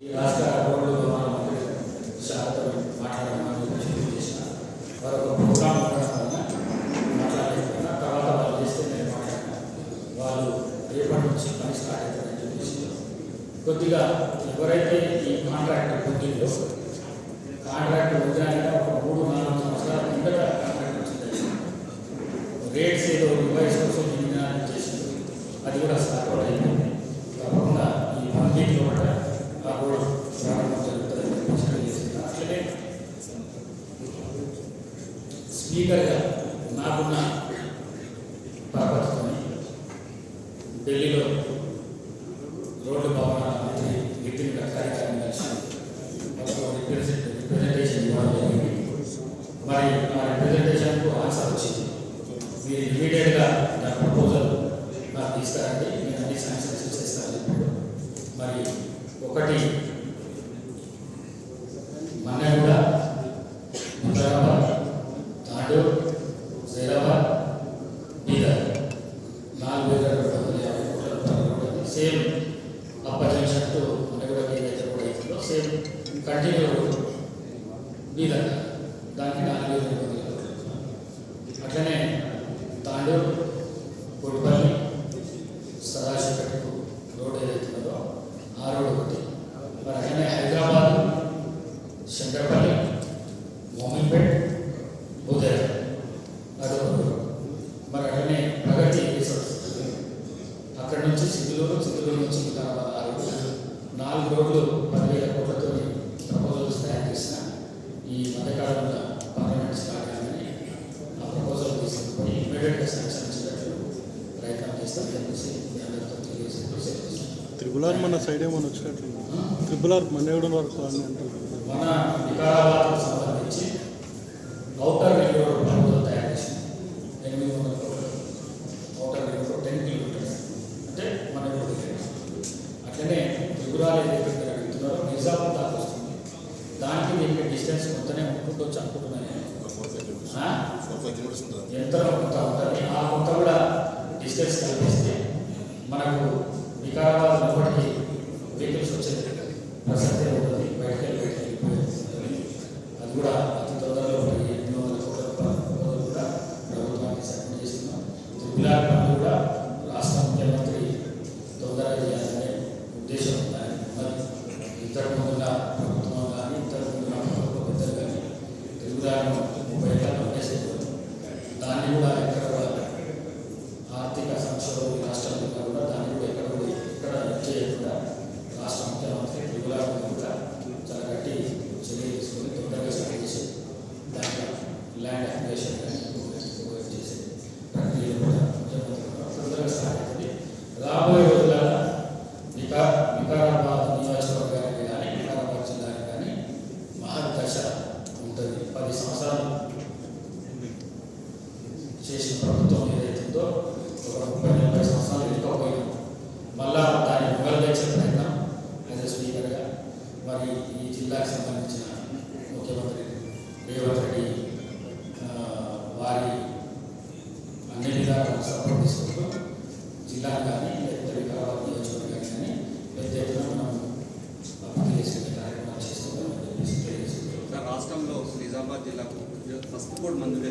ఈ రాష్ట్ర రోడ్లు భవనాల మంత్రి శాఖతో మాట్లాడమని చేసిన వారు ప్రోగ్రామ్ మాట్లాడలేకపోయినా తర్వాత వాళ్ళు చేస్తే నేను మాట్లాడినా వాళ్ళు రేపటి నుంచి పని స్టార్ట్ అవుతారని చెప్పేసి కొద్దిగా ఎవరైతే ఈ కాంట్రాక్ట్ పొందిందో కాంట్రాక్ట్ వదిలిన ఒక మూడు నాలుగు సంవత్సరాల కిందట కాంట్రాక్ట్ వచ్చింది రేట్స్ ఏదో రివైజ్ కోసం చేసింది అది కూడా స్టార్ట్ అవుట్ తప్పకుండా ఈ వన్ వీక్ లోపల ఆ రోడ్ ప్రారంభం జరుగుతుందని చెప్పేసి తెలియజేస్తున్నా. అట్లనే స్పీకర్గా నాకున్న పరపతితో ఢిల్లీలో రోడ్డు భవనాల మంత్రి కార్యక్రమం కలిసి రిప్రజెంట్ రిప్రజెంటేషన్ ఇవ్వడం జరిగింది. మరి ఆ రిప్రజెంటేషన్కు ఆన్సర్ వచ్చింది. మీరు ఇమీడియట్గా నా ప్రపోజల్ నాకు తీసుకురండి నేను అన్ని శాంక్షన్స్ చేస్తాను. మరి ఒకటి తాండూర్ జైరాబాద్ బీదర్ నాలుగు వేల రెండు వందల యాభై కోట్ల same upper junction to Mannaguda ఏదైతే కూడా అవుతుందో సేమ్ కంటిన్యూ బీదర్ దానికి నాలుగు వేల రెండు వందల అట్లనే తాండూరు కొడుపల్లి సదాశివపేటకు రోడ్ ఏదైతే ఉందో ఆ రోడ్ ఒకటి. మరి అట్లనే హైదరాబాద్ శంకర్పల్లి మోమిన్పేట్ నుంచి సిద్ధులూరు సిద్ధులూరు నుంచి వికారాబాద్ రోడ్డు నాలుగు రోడ్లు పదివేల కోట్లతో ప్రపోజల్స్ తయారు చేసిన ఈ మధ్యకాలంలో పార్లమెంట్ స్టార్ట్ కాగానే ఆ ప్రపోజల్ తీసుకుని ఇమీడియట్గా శాంక్షన్ ఇచ్చేటట్లు ప్రయత్నం చేస్తామని చెప్పేసి అందరితో తెలియజేసి సెలవు త్రిపుల్ ఆర్ మన సైడ్ ఏమైనా వచ్చినట్లు త్రిపుల్ ఆర్ మన్నేగూడెం వరకు అని అంటారు. మన వికారాబాద్కు సంబంధించి ఔటర్ రింగ్ రోడ్ ప్రపోజల్ తయారు చేసింది ఎనిమిది వందల కోట్లు outer ring road ten kilometres అంటే మన రోడ్ అట్లనే త్రిపురాలు ఏదైతే మీరు అడుగుతున్నారో నిజాం దాకా వస్తుంది. దానికి దీనికి డిస్టెన్స్ కొంతనే ఉంటుండొచ్చు అనుకుంటున్నాను. ఎంత కొంత ఉంటుంది ఆ కొంత కూడా డిస్టెన్స్ కల్పిస్తే మనకు వికారాబాద్ లోపలికి వెహికల్స్ వచ్చేది ప్రసక్తే ఉంటుంది. బయటకు వెళ్ళి మరి ఈ జిల్లాకు సంబంధించిన ముఖ్యమంత్రి రేవంత్ రెడ్డి ఆ, వారి అన్ని విధాలు సపోర్ట్ తీసుకుంటూ జిల్లా కానీ లేకపోతే వికారాబాద్ నియోజకవర్గాన్ని కానీ పెద్ద ఎత్తున మనం అభివృద్ధి చేసుకునే కార్యక్రమాలు చేస్తున్నామని చెప్పేసి తెలియజేస్తున్నాం సార్ రాష్ట్రంలో నిజామాబాద్ జిల్లాకు ఫస్ట్ కూడా మంజూరు